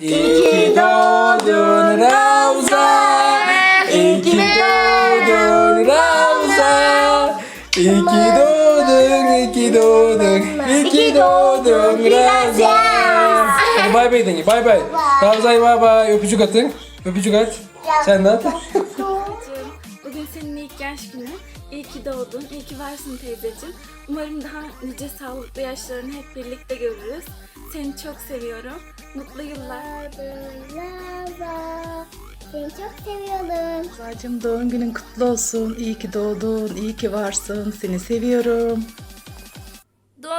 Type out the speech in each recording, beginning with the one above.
İyi ki doğdun Ravza. İyi ki doğdun Ravza. İyi ki doğdun, iyi ki doğdun. İyi ki doğdun Ravza. Bay bay deyin, bay bay. Ravza'ya bay bay. Öpücük atın. Öpücük at. Sen de at. Senin ilk yaş günün. İyi ki doğdun, iyi ki varsın teyzeciğim. Umarım daha nice sağlıklı yaşlarını hep birlikte görürüz. Seni çok seviyorum. Mutlu yıllar. Seni çok seviyorum. Ravzacığım doğum günün kutlu olsun. İyi ki doğdun, iyi ki varsın. Seni seviyorum.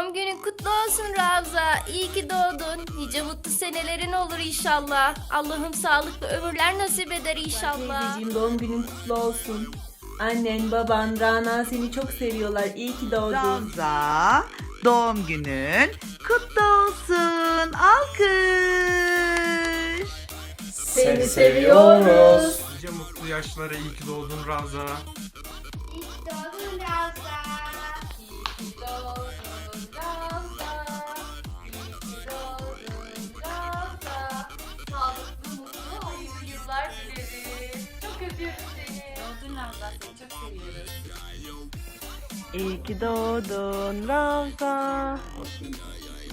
Doğum günün kutlu olsun Ravza. İyi ki doğdun. Nice mutlu senelerin olur inşallah. Allah'ım sağlıklı ömürler nasip eder inşallah. Teyzeciğim doğum günün kutlu olsun. Annen, baban, Rana seni çok seviyorlar. İyi ki doğdun. Ravza doğum günün kutlu olsun. Alkış. Seni seviyoruz. Nice mutlu yaşlara iyi ki doğdun Ravza. Doğdun Ravza. Ravza, seni çok seviyoruz. İyi ki doğdun Ravza.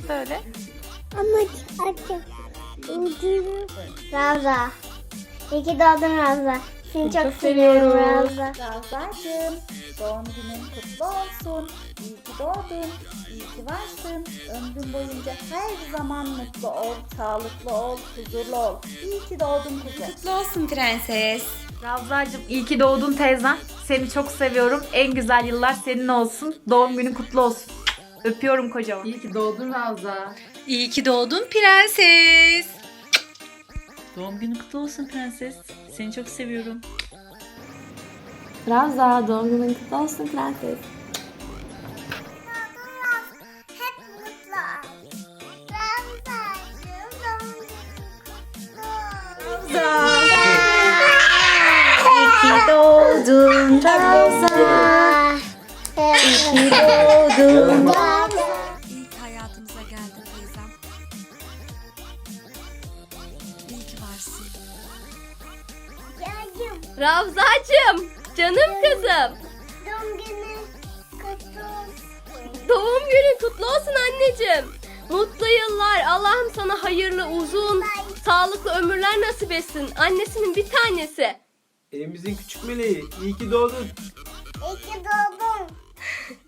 Söyle. Ama açım. Ucunu. Ravza. İyi ki doğdun Ravza. Seni çok, seviyorum Ravza. Ravzacığım, doğum günün kutlu olsun. İyi ki doğdun, iyi ki varsın. Ömrün boyunca her zaman mutlu ol, sağlıklı ol, huzurlu ol. İyi ki doğdun kuzum. Kutlu olsun prenses. Ravzacığım iyi ki doğdun teyzem. Seni çok seviyorum. En güzel yıllar senin olsun. Doğum günün kutlu olsun. Öpüyorum kocaman. İyi ki doğdun Ravza. İyi ki doğdun prenses. Doğum günün kutlu olsun prenses. Seni çok seviyorum. Ravza, doğum günün kutlu olsun prenses. Kutlu İyi ki doğdun Ravza. İyi ki doğdun. Varsın. Yavrum, Ravzacığım, canım kızım. doğum günün kutlu olsun. Doğum günün kutlu olsun anneciğim. Mutlu yıllar. Allah'ım sana hayırlı, uzun, sağlıklı ömürler nasip etsin. Annesinin bir tanesi. Evimizin küçük meleği. İyi ki doğdun. İyi ki doğdun